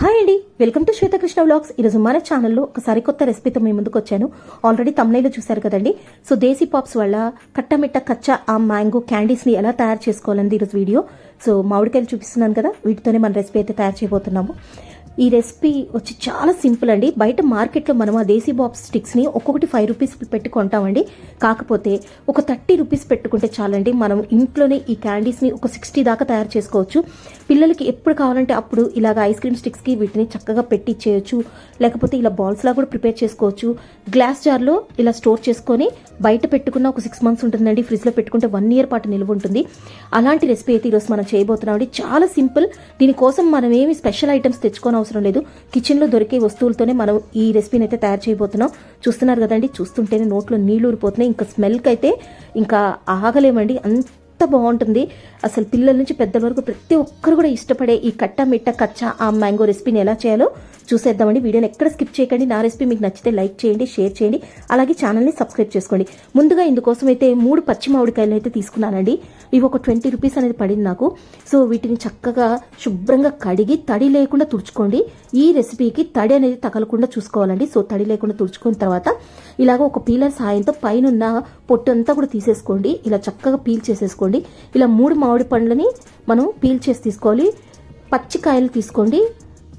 Hi అండి. Welcome to Shwetakrishna vlogs. ఈరోజు మన ఛానల్లో ఒక సరికొత్త రెసిపీతో మీ ముందుకు వచ్చాను. ఆల్రెడీ తమ్నైలో చూశారు కదండి. సో దేశీ పాప్స్ వల్ల కట్టమిట్ట కచ్చా ఆ మ్యాంగో క్యాండీస్ని ఎలా తయారు చేసుకోవాలని ఈరోజు వీడియో. సో మామిడికాయలు చూపిస్తున్నాను కదా. వీటితోనే మన రెసిపీ అయితే తయారు చేయబోతున్నాము. ఈ రెసిపీ వచ్చి చాలా సింపుల్ అండి. బయట మార్కెట్లో మనం ఆ దేశీ బాబ్స్ స్టిక్స్ని ఒక్కొక్కటి ఫైవ్ రూపీస్ పెట్టి కొంటామండి. కాకపోతే ఒక థర్టీ రూపీస్ పెట్టుకుంటే చాలండి. మనం ఇంట్లోనే ఈ క్యాండీస్ని ఒక సిక్స్టీ దాకా తయారు చేసుకోవచ్చు. పిల్లలకి ఎప్పుడు కావాలంటే అప్పుడు ఇలాగ ఐస్ క్రీమ్ స్టిక్స్కి వీటిని చక్కగా పెట్టి చేయొచ్చు లేకపోతే ఇలా బాల్స్లా కూడా ప్రిపేర్ చేసుకోవచ్చు. గ్లాస్ జార్లో ఇలా స్టోర్ చేసుకొని బయట పెట్టుకున్న ఒక సిక్స్ మంత్స్ ఉంటుందండి. ఫ్రిడ్జ్లో పెట్టుకుంటే వన్ ఇయర్ పాటు నిల్వ ఉంటుంది. అలాంటి రెసిపీ అయితే ఈరోజు మనం చేయబోతున్నాం అండి చాలా సింపుల్. దీనికోసం మనం ఏమి స్పెషల్ ఐటమ్స్ తెచ్చుకోని అవసరం లేదు. కిచెన్లో దొరికే వస్తువులతోనే మనం ఈ రెసిపీని అయితే తయారు చేయబోతున్నాం. చూస్తున్నారు కదండి చూస్తుంటేనే నోట్లో నీళ్ళు ఊరిపోతున్నాయి. ఇంకా స్మెల్కి అయితే ఇంకా ఆగలేమండి. అంత ఎంత బాగుంటుంది. అసలు పిల్లల నుంచి పెద్దల వరకు ప్రతి ఒక్కరు కూడా ఇష్టపడే ఈ కట్ట మిట్ట కచ్చా ఆ మ్యాంగో రెసిపీని ఎలా చేయాలో చూసేద్దామండి. వీడియోని ఎక్కడ స్కిప్ చేయకండి. నా రెసిపీ మీకు నచ్చితే లైక్ చేయండి షేర్ చేయండి అలాగే ఛానల్ని సబ్స్క్రైబ్ చేసుకోండి. ముందుగా ఇందుకోసం అయితే మూడు పచ్చి మామిడికాయలు అయితే తీసుకున్నానండి. ఇవి ఒక ట్వంటీ రూపీస్ అనేది పడింది నాకు. సో వీటిని చక్కగా శుభ్రంగా కడిగి తడి లేకుండా తుడుచుకోండి. ఈ రెసిపీకి తడి అనేది తగలకుండా చూసుకోవాలండి. సో తడి లేకుండా తుడుచుకున్న తర్వాత ఇలాగ ఒక పీలర్ సాయంతో పైన పొట్టు అంతా కూడా తీసేసుకోండి. ఇలా చక్కగా పీల్ చేసేసుకోండి. ఇలా మూడు మామిడి పండ్లని మనం పీల్ చేసి తీసుకోవాలి. పచ్చికాయలు తీసుకోండి.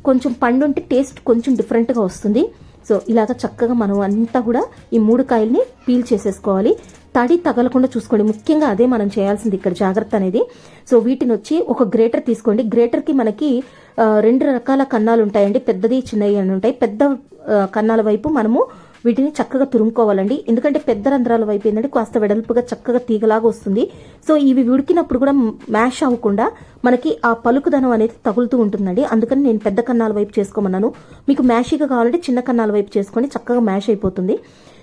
కొంచెం పండు ఉంటే టేస్ట్ కొంచెం డిఫరెంట్గా వస్తుంది. సో ఇలాగ చక్కగా మనం అంతా కూడా ఈ మూడు కాయల్ని పీల్ చేసేసుకోవాలి. తడి తగలకుండా చూసుకోండి. ముఖ్యంగా అదే మనం చేయాల్సింది ఇక్కడ జాగ్రత్త అనేది. సో వీటిని వచ్చి ఒక గ్రేటర్ తీసుకోండి. గ్రేటర్కి మనకి రెండు రకాల కన్నాలు ఉంటాయండి. పెద్దది చిన్నవి అని ఉంటాయి. పెద్ద కన్నాల వైపు మనము వీటిని చక్కగా తురుముకోవాలండి. ఎందుకంటే పెద్ద రంధ్రాల వైపు ఏంటంటే కాస్త వెడల్పుగా చక్కగా తీగలాగా వస్తుంది. సో ఇవి ఉడికినప్పుడు కూడా మ్యాష్ అవ్వకుండా మనకి ఆ పలుకుదనం అనేది తగులుతూ ఉంటుందండి. అందుకని నేను పెద్ద కన్నాల వైపు చేసుకోమన్నాను. మీకు మ్యాషీగా కావాలంటే చిన్న కన్నాల వైపు చేసుకొని చక్కగా మ్యాష్ అయిపోతుంది.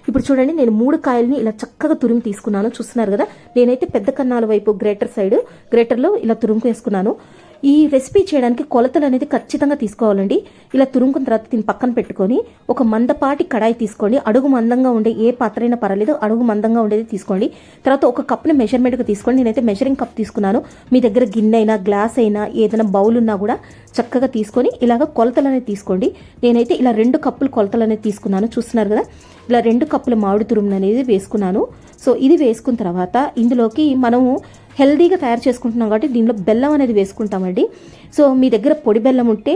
ఇప్పుడు చూడండి నేను మూడు కాయల్ని ఇలా చక్కగా తురిమి తీసుకున్నాను. చూస్తున్నారు కదా నేనైతే పెద్ద కన్నాల వైపు గ్రేటర్ సైడ్ గ్రేటర్లో ఇలా తురుముకు వేసుకున్నాను. ఈ రెసిపీ చేయడానికి కొలతలు అనేది ఖచ్చితంగా తీసుకోవాలండి. ఇలా తురుముకున్న తర్వాత దీన్ని పక్కన పెట్టుకొని ఒక మందపాటి కడాయి తీసుకోండి. అడుగు మందంగా ఉండే ఏ పాత్ర అయినా పర్వాలేదు. అడుగు మందంగా ఉండేది తీసుకోండి. తర్వాత ఒక కప్ని మెజర్మెంట్గా తీసుకోండి. నేనైతే మెజరింగ్ కప్ తీసుకున్నాను. మీ దగ్గర గిన్నె అయినా గ్లాస్ అయినా ఏదైనా బౌల్ ఉన్నా కూడా చక్కగా తీసుకొని ఇలాగ కొలతలు అనేది తీసుకోండి. నేనైతే ఇలా రెండు కప్పులు కొలతలు అనేది తీసుకున్నాను. చూస్తున్నారు కదా? ఇలా రెండు కప్పుల మామిడి తురుము అనేది వేసుకున్నాను. సో ఇది వేసుకున్న తర్వాత ఇందులోకి మనము హెల్దీగా తయారు చేసుకుంటున్నాం కాబట్టి దీనిలో బెల్లం అనేది వేసుకుంటామండి. సో మీ దగ్గర పొడి బెల్లం ఉంటే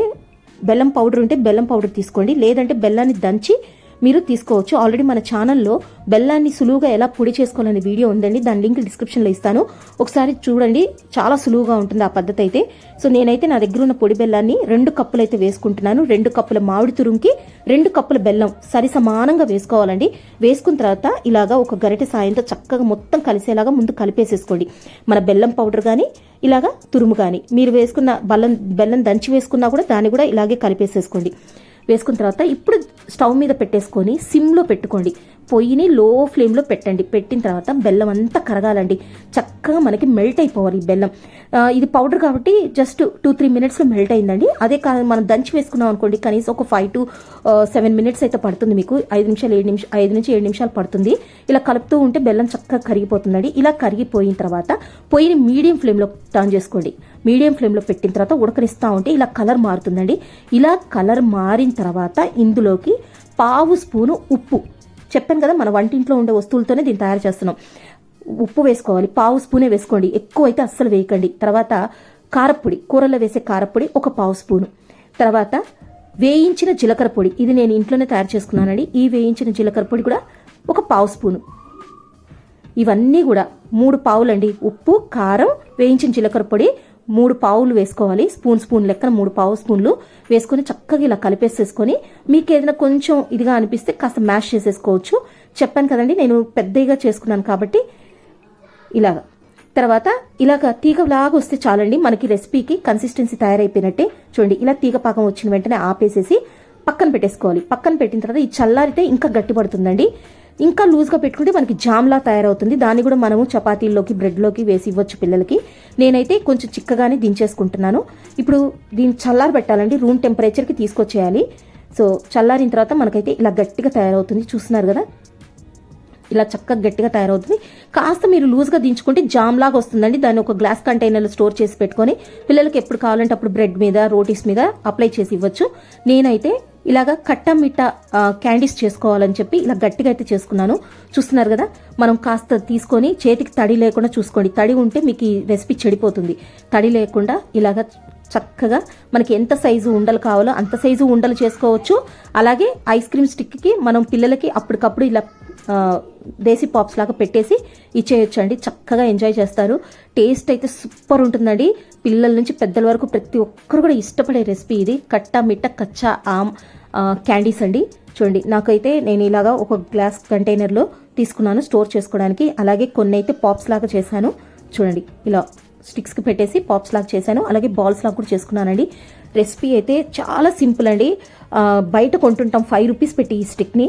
బెల్లం పౌడర్ ఉంటే బెల్లం పౌడర్ తీసుకోండి. లేదంటే బెల్లాన్ని దంచి మీరు తీసుకోవచ్చు. ఆల్రెడీ మన ఛానల్లో బెల్లాన్ని సులువుగా ఎలా పొడి చేసుకోవాలనే వీడియో ఉందండి. దాని లింక్ డిస్క్రిప్షన్లో ఇస్తాను. ఒకసారి చూడండి. చాలా సులువుగా ఉంటుంది ఆ పద్ధతి అయితే. సో నేనైతే నా దగ్గర ఉన్న పొడి బెల్లాన్ని రెండు కప్పులు అయితే వేసుకుంటున్నాను. రెండు కప్పుల మామిడి తురుంకి రెండు కప్పుల బెల్లం సరి సమానంగా వేసుకోవాలండి. వేసుకున్న తర్వాత ఇలాగా ఒక గరిటె సాయంతో చక్కగా మొత్తం కలిసేలాగా ముందు కలిపేసేసుకోండి. మన బెల్లం పౌడర్ కానీ ఇలాగా తురుము కానీ మీరు వేసుకున్న బెల్లం బెల్లం దంచి వేసుకున్నా కూడా దాన్ని కూడా ఇలాగే కలిపేసేసుకోండి. వేసుకున్న తర్వాత ఇప్పుడు స్టవ్ మీద పెట్టేసుకొని సిమ్లో పెట్టుకోండి. పొయ్యిని లో ఫ్లేమ్లో పెట్టండి. పెట్టిన తర్వాత బెల్లం అంతా కరగాలండి. చక్కగా మనకి మెల్ట్ అయిపోవాలి ఈ బెల్లం. ఇది పౌడర్ కాబట్టి జస్ట్ టూ త్రీ మినిట్స్లో మెల్ట్ అయిందండి. అదే కాదు మనం దంచి వేసుకున్నాం అనుకోండి కనీసం ఒక ఫైవ్ టు సెవెన్ మినిట్స్ అయితే పడుతుంది మీకు. ఐదు నిమిషాలు ఏడు నిమిషాలు ఐదు నుంచి ఏడు నిమిషాలు పడుతుంది. ఇలా కలుపుతూ ఉంటే బెల్లం చక్కగా కరిగిపోతుందండి. ఇలా కరిగిపోయిన తర్వాత పొయ్యిని మీడియం ఫ్లేమ్లో టర్న్ చేసుకోండి. మీడియం ఫ్లేమ్లో పెట్టిన తర్వాత ఉడకనిస్తూ ఉంటే ఇలా కలర్ మారుతుందండి. ఇలా కలర్ మారిన తర్వాత ఇందులోకి పావు స్పూను ఉప్పు చెప్పాను కదా మన వంటింట్లో ఉండే వస్తువులతోనే దీన్ని తయారు చేస్తున్నాం. ఉప్పు వేసుకోవాలి పావు స్పూనే వేసుకోండి ఎక్కువ అయితే అస్సలు వేయకండి. తర్వాత కారప్పొడి కూరల్లో వేసే కారప్పొడి ఒక పావు స్పూను. తర్వాత వేయించిన జీలకర్ర పొడి ఇది నేను ఇంట్లోనే తయారు చేసుకున్నానండి. ఈ వేయించిన జీలకర్ర పొడి కూడా ఒక పావు స్పూను. ఇవన్నీ కూడా మూడు పావులండి. ఉప్పు కారం వేయించిన జీలకర్ర పొడి మూడు పావులు వేసుకోవాలి. స్పూన్ స్పూన్ లెక్కన మూడు పావు స్పూన్లు వేసుకొని చక్కగా ఇలా కలిపేసేసుకొని మీకు ఏదైనా కొంచెం ఇదిగా అనిపిస్తే కాస్త మ్యాష్ చేసేసుకోవచ్చు. చెప్పాను కదండి నేను పెద్దగా చేసుకున్నాను కాబట్టి ఇలాగా. తర్వాత ఇలాగ తీగలాగా వస్తే చాలండి మనకి రెసిపీకి కన్సిస్టెన్సీ తయారైపోయినట్టే. చూడండి ఇలా తీగ పాకం వచ్చిన వెంటనే ఆపేసేసి పక్కన పెట్టేసుకోవాలి. పక్కన పెట్టిన తర్వాత ఈ చల్లారితే ఇంకా గట్టిపడుతుందండి. ఇంకా లూజ్గా పెట్టుకుంటే మనకి జామ్లా తయారవుతుంది. దాన్ని కూడా మనము చపాతీల్లోకి బ్రెడ్లోకి వేసి ఇవ్వచ్చు పిల్లలకి. నేనైతే కొంచెం చిక్కగానే దించేసుకుంటున్నాను. ఇప్పుడు దీన్ని చల్లారి పెట్టాలండి. రూమ్ టెంపరేచర్కి తీసుకొచ్చేయాలి. సో చల్లారిన తర్వాత మనకైతే ఇలా గట్టిగా తయారవుతుంది. చూస్తున్నారు కదా? ఇలా చక్కగా గట్టిగా తయారవుతుంది. కాస్త మీరు లూజ్గా దించుకుంటే జామ్ లాగా వస్తుందండి. దాన్ని ఒక గ్లాస్ కంటైనర్లో స్టోర్ చేసి పెట్టుకొని పిల్లలకి ఎప్పుడు కావాలంటే అప్పుడు బ్రెడ్ మీద రోటీస్ మీద అప్లై చేసి ఇవ్వచ్చు. నేనైతే ఇలాగా కట్ట మిట్ట క్యాండీస్ చేసుకోవాలని చెప్పి ఇలా గట్టిగా అయితే చేసుకున్నాను. చూస్తున్నారు కదా మనం కాస్త తీసుకొని చేతికి తడి లేకుండా చూసుకోండి. తడి ఉంటే మీకు ఈ రెసిపీ చెడిపోతుంది. తడి లేకుండా ఇలాగా చక్కగా మనకి ఎంత సైజు ఉండలు కావాలో అంత సైజు ఉండలు చేసుకోవచ్చు. అలాగే ఐస్ క్రీమ్ స్టిక్కి మనం పిల్లలకి అప్పటికప్పుడు ఇలా దేశీ పాప్స్ లాగా పెట్టేసి ఇచ్చేయొచ్చండి. చక్కగా ఎంజాయ్ చేస్తారు. టేస్ట్ అయితే సూపర్ ఉంటుందండి. పిల్లల నుంచి పెద్దల వరకు ప్రతి ఒక్కరు కూడా ఇష్టపడే రెసిపీ ఇది. కట్ట మిట్ట కచ్చా ఆమ్ క్యాండీస్ అండి. చూడండి నాకైతే నేను ఇలాగా ఒక గ్లాస్ కంటైనర్లో తీసుకున్నాను స్టోర్ చేసుకోవడానికి. అలాగే కొన్ని అయితే పాప్స్ లాగా చేశాను. చూడండి ఇలా స్టిక్స్కి పెట్టేసి పాప్స్ లాగా చేశాను. అలాగే బాల్స్ లాగా కూడా చేసుకున్నానండి. రెసిపీ అయితే చాలా సింపుల్ అండి. బయట కొంటుంటాం ఫైవ్ రూపీస్ పెట్టి ఈ స్టిక్ని.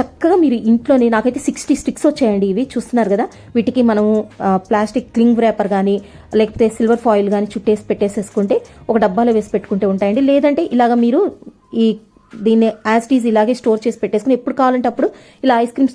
చక్కగా మీరు ఇంట్లోనే నాకైతే సిక్స్టీ స్టిక్స్ వచ్చాయండి ఇవి. చూస్తున్నారు కదా? వీటికి మనము ప్లాస్టిక్ క్లింగ్ ర్యాపర్ కానీ లేకపోతే సిల్వర్ ఫాయిల్ కానీ చుట్టేసి పెట్టేసేసుకుంటే ఒక డబ్బాలో వేసి పెట్టుకుంటే ఉంటాయండి. లేదంటే ఇలాగ మీరు ఈ దీన్ని యాజ్ ఇలాగే స్టోర్ చేసి పెట్టేసుకుని ఎప్పుడు కావాలంటే అప్పుడు ఇలా ఐస్ క్రీమ్